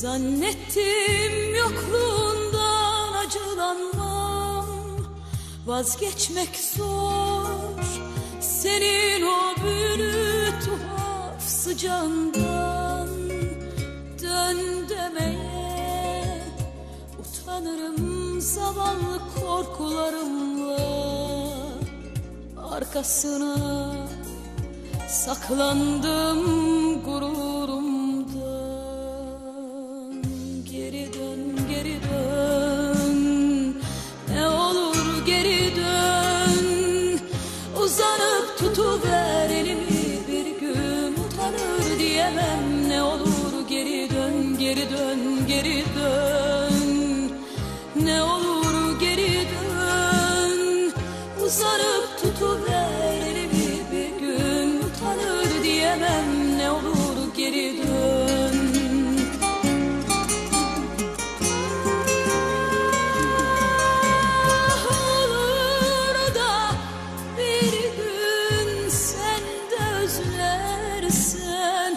Zannettim yokluğundan acılanmam. Vazgeçmek zor Senin o büyülü tuhaf sıcağından Dön demeye Utanırım zavallı korkularımla. Arkasına saklandım gururumdan Uzanıp tutuver elimi bir gün Utanır diyemem ne olur geri dön. Olur da bir gün sen de özlersen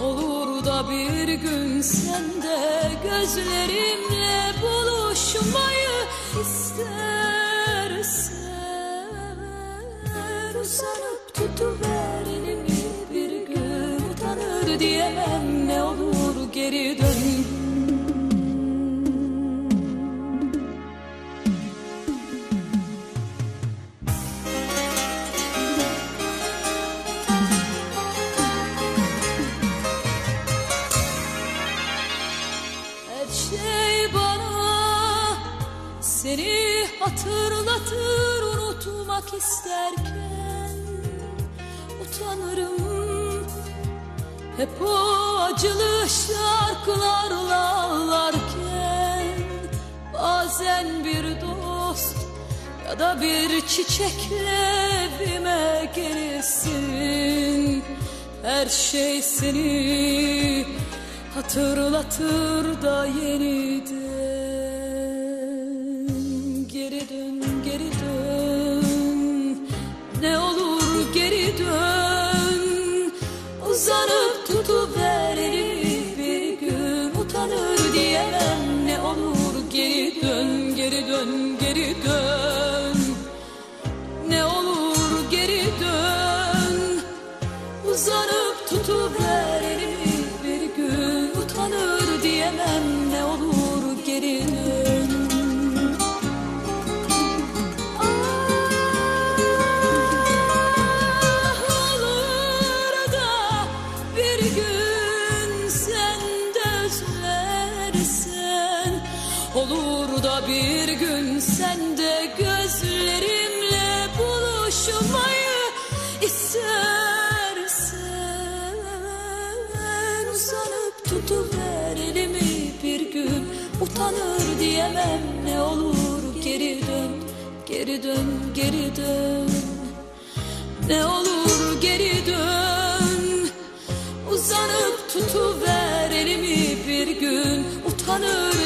Olur da bir gün sen de gözlerimle buluşmayı istersen şey bana. Seni hatırlatır unutmak isterken utanırım. Hep o acılı şarkılarla ağlarken bazen bir dost ya da bir çiçekle evime gelirsin. Her şey seni hatırlatır da yeniden. Geri dön geri dön. Ne olur geri dön. Uzanıp tutuver elimi bir gün. Utanır diyemem ne olur. Geri dön geri dön geri dön. Ne olur geri dön. Uzanıp tutuver gün sen de özlersen Olur da bir gün sen de gözlerimle buluşmayı istersen. Uzanıp tutuver elimi bir gün Utanır diyemem ne olur. Geri dön Geri dön geri dön. Ne olur geri Uzanıp tutuver elimi bir gün. Utanır